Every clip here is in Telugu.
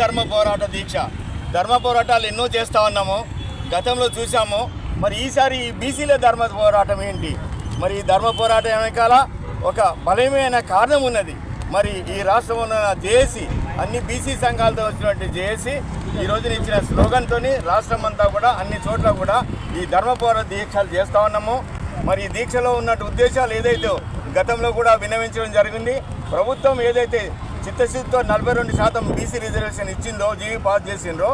ధర్మ పోరాట దీక్ష. ధర్మ పోరాటాలు ఎన్నో చేస్తూ ఉన్నాము. గతంలో చూసాము మరి ఈసారి ఈ బీసీల ధర్మ పోరాటం ఏంటి? మరి ఈ ధర్మ పోరాటం వెనకాల ఒక బలమైన కారణం ఉన్నది. మరి ఈ రాష్ట్రంలో ఉన్న జేఏసీ అన్ని బీసీ సంఘాలతో వచ్చినటువంటి జేఏసీ ఈ రోజున ఇచ్చిన స్లోగన్తో రాష్ట్రం అంతా కూడా అన్ని చోట్ల కూడా ఈ ధర్మ పోరాట దీక్షలు చేస్తూ ఉన్నాము. మరి దీక్షలో ఉన్నట్టు ఉద్దేశాలు ఏదైతే గతంలో కూడా విన్నవించడం జరిగింది ప్రభుత్వం ఏదైతే చిత్తశుద్ధితో నలభై రెండు శాతం బీసీ రిజర్వేషన్ ఇచ్చిందో జీవీ పాస్ చేసిండ్రో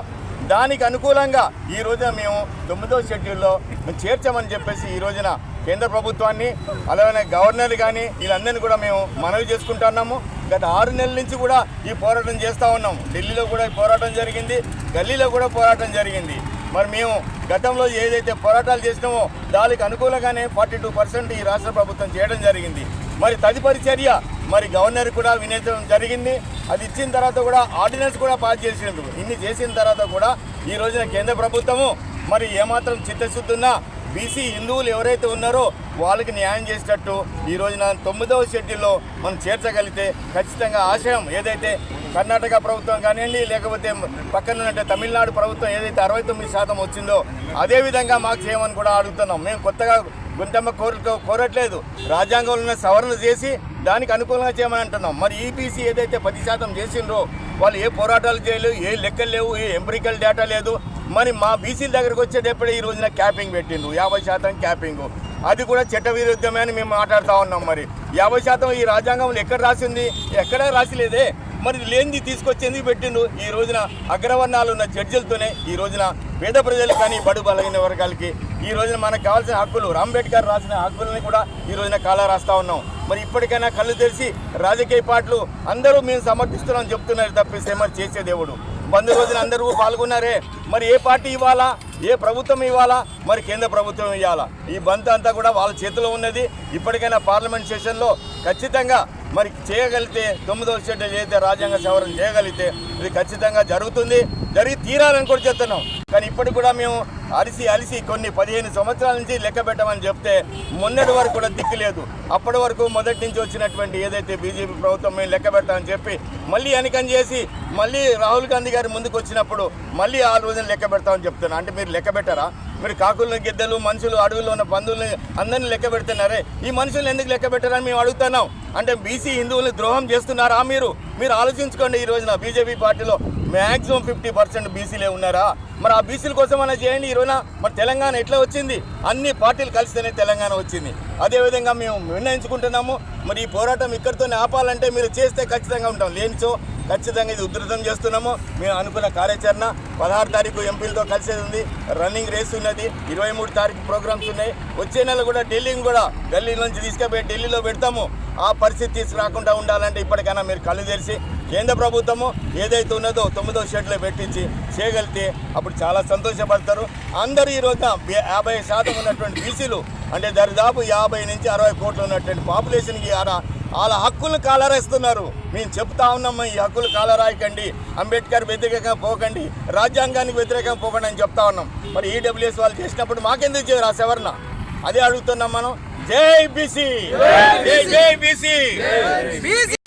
దానికి అనుకూలంగా ఈ రోజున మేము తొమ్మిదో షెడ్యూల్లో మేము చేర్చామని చెప్పేసి ఈ రోజున కేంద్ర ప్రభుత్వాన్ని అలాగే గవర్నర్ కానీ వీళ్ళందరినీ కూడా మేము మనవి చేసుకుంటున్నాము గత ఆరు నెలల నుంచి కూడా ఈ పోరాటం చేస్తూ ఉన్నాము. ఢిల్లీలో కూడా ఈ పోరాటం జరిగింది గల్లీలో కూడా పోరాటం జరిగింది. మరి మేము గతంలో ఏదైతే పోరాటాలు చేసినామో దానికి అనుకూలంగానే ఫార్టీ టూ పర్సెంట్ ఈ రాష్ట్ర ప్రభుత్వం చేయడం జరిగింది. మరి తదుపరి చర్య మరి గవర్నర్ కూడా వినేయడం జరిగింది. అది ఇచ్చిన తర్వాత కూడా ఆర్డినెన్స్ కూడా పాస్ చేసినందుకు. ఇన్ని చేసిన తర్వాత కూడా ఈ రోజున కేంద్ర ప్రభుత్వము మరి ఏమాత్రం చిత్తశుద్ధి ఉన్నా బీసీ హిందువులు ఎవరైతే ఉన్నారో వాళ్ళకి న్యాయం చేసేటట్టు ఈ రోజున తొమ్మిదవ షెడ్యూల్లో మనం చేర్చగలిగితే ఖచ్చితంగా ఆశయం ఏదైతే కర్ణాటక ప్రభుత్వం కానివ్వండి లేకపోతే పక్కన ఉన్నట్టు తమిళనాడు ప్రభుత్వం ఏదైతే అరవై తొమ్మిది శాతం వచ్చిందో అదేవిధంగా మాకు చేయమని కూడా అడుగుతున్నాం. మేము కొత్తగా గుంటమ్మ కోరిక కోరట్లేదు. రాజ్యాంగంలో ఉన్న సవరణ చేసి దానికి అనుకూలంగా చేయమని అంటున్నాం. మరి ఈపీసీ ఏదైతే పది శాతం చేసిండ్రో వాళ్ళు ఏ పోరాటాలు చేయలేవు ఏ లెక్కలు లేవు ఏ ఎంప్రికల్ డేటా లేదు. మరి మా బీసీల దగ్గరకు వచ్చేటప్పుడే ఈ రోజున క్యాపింగ్ పెట్టిండు యాభై శాతం క్యాపింగ్ అది కూడా చట్ట విరుద్ధమే అని మేము మాట్లాడుతూ ఉన్నాం మరి. యాభై శాతం ఈ రాజ్యాంగంలో ఎక్కడ రాసింది? ఎక్కడా రాసిలేదే? మరి లేనిది తీసుకొచ్చేందుకు పెట్టిండు ఈ రోజున అగ్రవర్ణాలు ఉన్న జడ్జిలతోనే ఈ రోజున పేద ప్రజలు కానీ బడు బలగిన వర్గాలకి ఈ రోజున మనకు కావాల్సిన హక్కులు అంబేద్కర్ రాసిన హక్కులని కూడా ఈ రోజున కాలా రాస్తా ఉన్నాం. మరి ఇప్పటికైనా కళ్ళు తెరిచి రాజకీయ పార్టీలు అందరూ మేము సమర్థిస్తున్నాం చెప్తున్నారు తప్పిస్తే మరి చేసే దేవుడు. బంధు రోజున అందరూ పాల్గొన్నారే. మరి ఏ పార్టీ ఇవ్వాలా? ఏ ప్రభుత్వం ఇవ్వాలా? మరి కేంద్ర ప్రభుత్వం ఇవ్వాలా ఈ బంత్ అంతా కూడా వాళ్ళ చేతిలో ఉన్నది. ఇప్పటికైనా పార్లమెంట్ సెషన్లో ఖచ్చితంగా మరి చేయగలిగితే తొమ్మిదో షెడ్యూల్ ఏదైతే రాజ్యాంగ సవరణ చేయగలిగితే ఇది ఖచ్చితంగా జరుగుతుంది. జరిగి తీరాలని కూడా చెప్తున్నాం. కానీ ఇప్పటికి కూడా మేము అలిసి అలిసి కొన్ని పదిహేను సంవత్సరాల నుంచి లెక్క పెట్టమని చెప్తే మొన్నటి వరకు కూడా దిక్కు లేదు. అప్పటి వరకు మొదటి నుంచి వచ్చినటువంటి ఏదైతే బీజేపీ ప్రభుత్వం మేము లెక్క పెడతామని చెప్పి మళ్ళీ ఎన్నికని చేసి మళ్ళీ రాహుల్ గాంధీ గారి ముందుకు వచ్చినప్పుడు మళ్ళీ ఆ రోజున లెక్క పెడతామని చెప్తున్నాను అంటే మీరు లెక్క పెట్టారా? మీరు కాకులను గిద్దలు మనుషులు అడవుల్లో ఉన్న బంధువులను అందరినీ లెక్క పెడుతున్నారే? ఈ మనుషులను ఎందుకు లెక్క పెట్టారని మేము అడుగుతున్నాం. అంటే బీసీ హిందువులను ద్రోహం చేస్తున్నారా మీరు? మీరు ఆలోచించుకోండి ఈ రోజున బీజేపీ పార్టీలో మ్యాక్సిమం ఫిఫ్టీ పర్సెంట్ బీసీలే ఉన్నారా? మరి ఆ బీసీల కోసం అలా చేయండి ఈ మరి తెలంగాణ ఎట్లా వచ్చింది? అన్ని పార్టీలు కలిస్తేనే తెలంగాణ వచ్చింది. అదేవిధంగా మేము నిర్ణయించుకుంటున్నాము. మరి ఈ పోరాటం ఇక్కడితోనే ఆపాలంటే మీరు చేస్తే ఖచ్చితంగా ఉంటాం. లేనిచో ఖచ్చితంగా ఇది ఉధృతం చేస్తున్నాము. మేము అనుకున్న కార్యాచరణ పదహారు తారీఖు ఎంపీలతో కలిసేది ఉంది. రన్నింగ్ రేస్ ఉన్నది. ఇరవై మూడు తారీఖు ప్రోగ్రామ్స్ ఉన్నాయి. వచ్చే నెల కూడా ఢిల్లీని కూడా గల్లీ నుంచి తీసుకుపోయి ఢిల్లీలో పెడతాము. ఆ పరిస్థితి తీసుకురాకుండా ఉండాలంటే ఇప్పటికైనా మీరు కళ్ళు తెరిచి కేంద్ర ప్రభుత్వము ఏదైతే ఉన్నదో తొమ్మిదో షెడ్లో పెట్టించి చేయగలిగితే అప్పుడు చాలా సంతోషపడతారు. అందరూ ఈ యాభై శాతం ఉన్నటువంటి బీసీలు అంటే దరిదాపు యాభై నుంచి అరవై కోట్లు ఉన్నటువంటి పాపులేషన్కి వాళ్ళ హక్కులు కాలరాస్తున్నారు. మేము చెప్తా ఉన్నాం ఈ హక్కులు కాలరాయకండి అంబేద్కర్ వ్యతిరేకంగా పోకండి రాజ్యాంగానికి వ్యతిరేకంగా పోకండి అని చెప్తా ఉన్నాం. మరి ఈడబ్ల్యూఎస్ వాళ్ళు చేసినప్పుడు మాకెందుకు చేయరు ఆ సవరణ అదే అడుగుతున్నాం మనం. జై బీసీ! జై బీసీ!